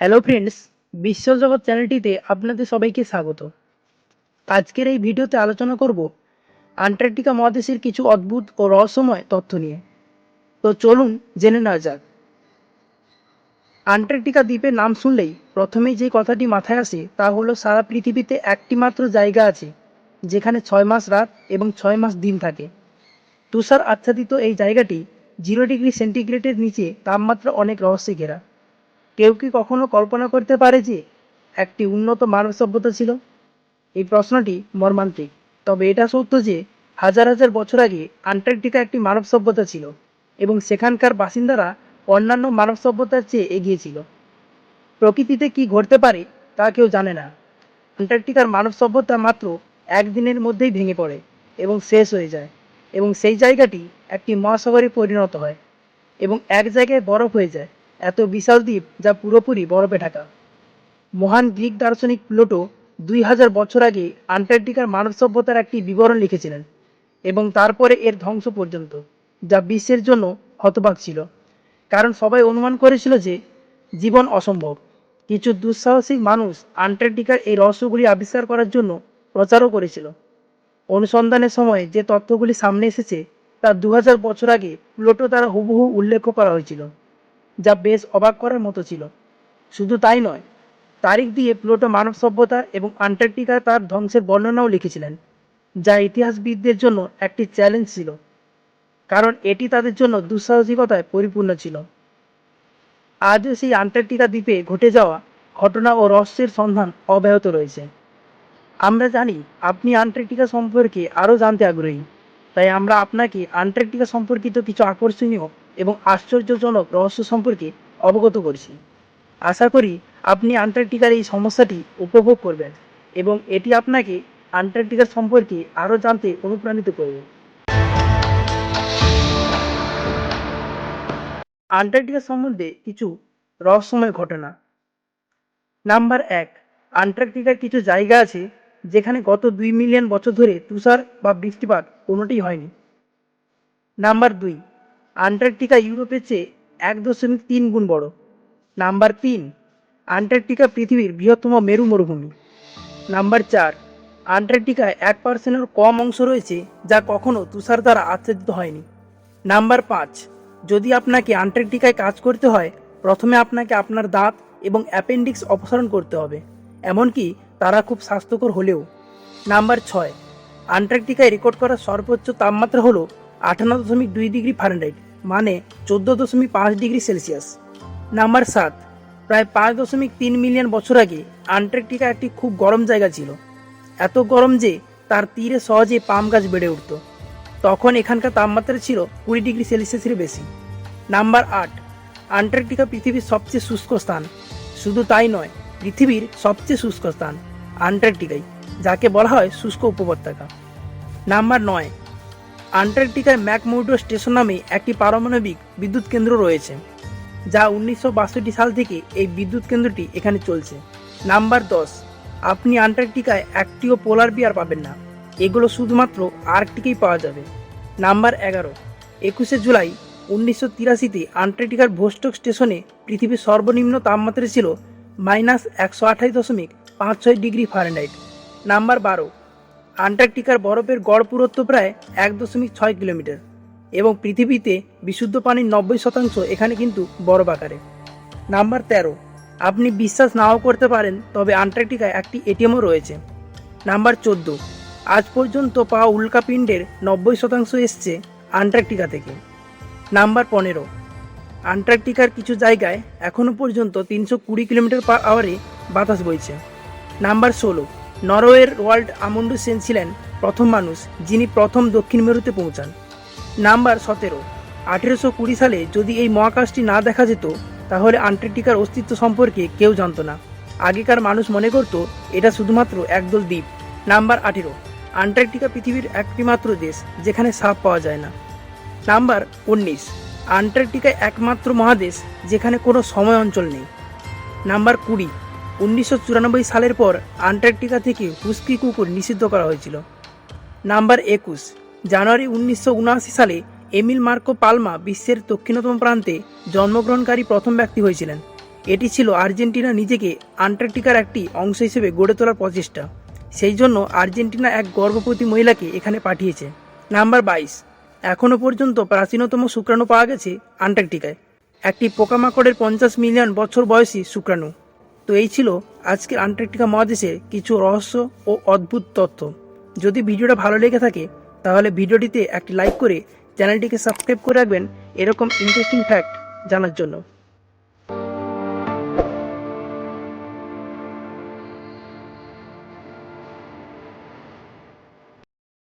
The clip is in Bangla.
হ্যালো ফ্রেন্ডস বিশ্বজগৎ চ্যানেলটিতে আপনাদের সবাইকে স্বাগত। আজকের এই ভিডিওতে আলোচনা করব আন্টার্কটিকা মহাদেশের কিছু অদ্ভুত ও রহস্যময় তথ্য নিয়ে। তো চলুন জেনে নেওয়া যাক। আন্টার্কটিকা দ্বীপের নাম শুনলেই প্রথমেই যে কথাটি মাথায় আসে তা হলো, সারা পৃথিবীতে একটি মাত্র জায়গা আছে, যেখানে ছয় মাস রাত এবং ছয় মাস দিন থাকে। তুষার আচ্ছাদিত এই জায়গাটি জিরো ডিগ্রি সেন্টিগ্রেডের নিচে তাপমাত্রা অনেক রহস্যে ঘেরা। কেউ কি কখনো কল্পনা করতে পারে যে একটি উন্নত মানব সভ্যতা ছিল? এই প্রশ্নটি মর্মান্তিক। তবে এটা সত্য যে হাজার হাজার বছর আগে আন্টার্কটিকা একটি মানব সভ্যতা ছিল এবং সেখানকার বাসিন্দারা অন্যান্য মানব সভ্যতার চেয়ে এগিয়ে ছিল। প্রকৃতিতে কি ঘটতে পারে তা কেউ জানে না। আন্টার্কটিকার মানব সভ্যতা মাত্র একদিনের মধ্যেই ভেঙে পড়ে এবং শেষ হয়ে যায় এবং সেই জায়গাটি একটি মহাসাগরে পরিণত হয় এবং এক জায়গায় বরফ হয়ে যায়। এত বিশাল দ্বীপ যা পুরোপুরি বরফে ঢাকা। মহান গ্রিক দার্শনিক প্লুটো দুই হাজার বছর আগে আন্টার্কটিকার মানব সভ্যতার একটি বিবরণ লিখেছিলেন এবং তারপরে এর ধ্বংস পর্যন্ত, যা বিশ্বের জন্য হতবাক ছিল। কারণ সবাই অনুমান করেছিল যে জীবন অসম্ভব। কিছু দুঃসাহসিক মানুষ আন্টার্কটিকার এই রহস্যগুলি আবিষ্কার করার জন্য প্রচারও করেছিল। অনুসন্ধানের সময় যে তথ্যগুলি সামনে এসেছে, তা দু হাজার বছর আগে প্লুটো দ্বারা হুবহু উল্লেখ করা হয়েছিল। যা বেশ অবাক করার মতো ছিল। শুধু তাই নয়, তারিখ দিয়ে প্লুটো মানব সভ্যতা এবং আন্টার্কটিকা তার ধ্বংসের বর্ণনাও লিখেছিলেন, যা ইতিহাসবিদদের জন্য একটি চ্যালেঞ্জ ছিল, কারণ এটি তাদের জন্য দুঃসাহসিকতায় পরিপূর্ণ ছিল। আজও সেই আন্টার্কটিকা দ্বীপে ঘটে যাওয়া ঘটনা ও রহস্যের সন্ধান অব্যাহত রয়েছে। আমরা জানি, আপনি আন্টার্কটিকা সম্পর্কে আরও জানতে আগ্রহী, তাই আমরা আপনাকে আন্টার্কটিকা সম্পর্কিত কিছু আকর্ষণীয় এবং আশ্চর্যজনক রহস্য সম্পর্কে অবগত করছি। আশা করি আপনি আন্টার্কটিকার এই সমস্যাটি উপভোগ করবেন এবং এটি আপনাকে আন্টার্কটিকা সম্পর্কে আরও জানতে অনুপ্রাণিত করবে। আন্টার্কটিকা সম্বন্ধে কিছু রহস্যময় ঘটনা। নাম্বার এক, আন্টার্কটিকার কিছু জায়গা আছে যেখানে গত দুই মিলিয়ন বছর ধরে তুষার বা বৃষ্টিপাত কোনোটিই হয়নি। নাম্বার দুই আন্টার্কটিকা ইউরোপের চেয়ে এক দশমিক তিন গুণ বড়। নাম্বার তিন, আন্টার্কটিকা পৃথিবীর বৃহত্তম মেরু মরুভূমি নাম্বার চার, আন্টার্কটিকায় এক পার্সেন্টের কম অংশ রয়েছে যা কখনও তুষার দ্বারা আচ্ছাদিত হয়নি। নাম্বার পাঁচ, যদি আপনাকে আন্টার্কটিকায় কাজ করতে হয়, প্রথমে আপনাকে আপনার দাঁত এবং অ্যাপেন্ডিক্স অপসারণ করতে হবে, এমনকি তারা খুব স্বাস্থ্যকর হলেও। নাম্বার ছয়, আন্টার্কটিকায় রেকর্ড করা সর্বোচ্চ তাপমাত্রা হলো আটান্ন দশমিক দুই ডিগ্রি ফারেনহাইট মানে চোদ্দ দশমিক পাঁচ ডিগ্রি সেলসিয়াস। নাম্বার সাত, প্রায় পাঁচ দশমিক তিন মিলিয়ন বছর আগে আন্টার্কটিকা একটি খুব গরম জায়গা ছিল। এত গরম যে তার তীরে সহজে পাম গাছ বেড়ে উঠত। তখন এখানকার তাপমাত্রা ছিল কুড়ি ডিগ্রি সেলসিয়াসের বেশি। নাম্বার আট, আন্টার্কটিকা পৃথিবীর সবচেয়ে শুষ্ক স্থান। শুধু তাই নয়, পৃথিবীর সবচেয়ে শুষ্ক স্থান আন্টার্কটিকাই, যাকে বলা হয় শুষ্ক উপত্যকা। নাম্বার নয় আন্টার্কটিকায় ম্যাকমুডো স্টেশন নামে একটি পারমাণবিক বিদ্যুৎ কেন্দ্র রয়েছে, যা উনিশশো বাষট্টি সাল থেকে এই বিদ্যুৎ কেন্দ্রটি এখানে চলছে। নাম্বার দশ, আপনি আন্টার্কটিকায় একটিও পোলার বিয়ার পাবেন না। এগুলো শুধুমাত্র আর্কটিকেই পাওয়া যাবে। নাম্বার এগারো, একুশে জুলাই উনিশশো তিরাশিতে আন্টার্কটিকার ভোস্টক স্টেশনে পৃথিবীর সর্বনিম্ন তাপমাত্রা ছিল মাইনাস একশো আঠাশ দশমিক পাঁচ ছয় ডিগ্রি ফারেনহাইট। নাম্বার বারো আন্টার্কটিকার বরফের গড় পুরুত্ব প্রায় এক দশমিক ছয় কিলোমিটার এবং পৃথিবীতে বিশুদ্ধ পানির নব্বই শতাংশ এখানে কিন্তু বরফ আকারে। নাম্বার তেরো, আপনি বিশ্বাস নাও করতে পারেন, তবে আন্টার্কটিকায় একটি এটিএমও রয়েছে। নাম্বার চোদ্দ, আজ পর্যন্ত পাওয়া উল্কাপিণ্ডের নব্বই শতাংশ এসছে আন্টার্কটিকা থেকে। নাম্বার পনেরো, আন্টার্কটিকার কিছু জায়গায় এখনও পর্যন্ত তিনশো কুড়ি কিলোমিটার পার আওয়ারে বাতাস বইছে। নাম্বার ষোলো নরওয়ের ওয়ার্ল্ড আমন্ডু সেন ছিলেন প্রথম মানুষ, যিনি প্রথম দক্ষিণ মেরুতে পৌঁছান। নাম্বার সতেরো, আঠেরোশো কুড়ি সালে যদি এই মহাকাশটি না দেখা যেত, তাহলে আন্টার্কটিকার অস্তিত্ব সম্পর্কে কেউ জানতো না। আগেকার মানুষ মনে করত, এটা শুধুমাত্র একদল দ্বীপ। নাম্বার আঠেরো, আন্টার্কটিকা পৃথিবীর একটিমাত্র দেশ, যেখানে সাপ পাওয়া যায় না। নাম্বার উনিশ আন্টার্কটিকা একমাত্র মহাদেশ, যেখানে কোনো সময় অঞ্চল নেই। নাম্বার কুড়ি উনিশশো চুরানব্বই সালের পর আন্টার্কটিকা থেকে হুস্কি কুকুর নিষিদ্ধ করা হয়েছিল। নাম্বার একুশ, জানুয়ারি উনিশশো উনআশি সালে এমিল মার্কো পালমা বিশ্বের দক্ষিণতম প্রান্তে জন্মগ্রহণকারী প্রথম ব্যক্তি হয়েছিলেন। এটি ছিল আর্জেন্টিনা নিজেকে আন্টার্কটিকার একটি অংশ হিসেবে গড়ে তোলার প্রচেষ্টা। সেই জন্য আর্জেন্টিনা এক গর্ভবতী মহিলাকে এখানে পাঠিয়েছে। নাম্বার বাইশ এখনও পর্যন্ত প্রাচীনতম শুক্রাণু পাওয়া গেছে আন্টার্কটিকায়। একটি পোকামাকড়ের পঞ্চাশ মিলিয়ন বছর বয়সী শুক্রাণু। তো এই ছিল আজকের আন্টার্কটিকা মহাদেশের কিছু রহস্য ও অদ্ভুত তথ্য। যদি ভিডিওটা ভালো লেগে থাকে, তাহলে ভিডিওটিতে একটি লাইক করে চ্যানেলটিকে সাবস্ক্রাইব করে রাখবেন। এরকম ইন্টারেস্টিং ফ্যাক্ট জানার জন্য।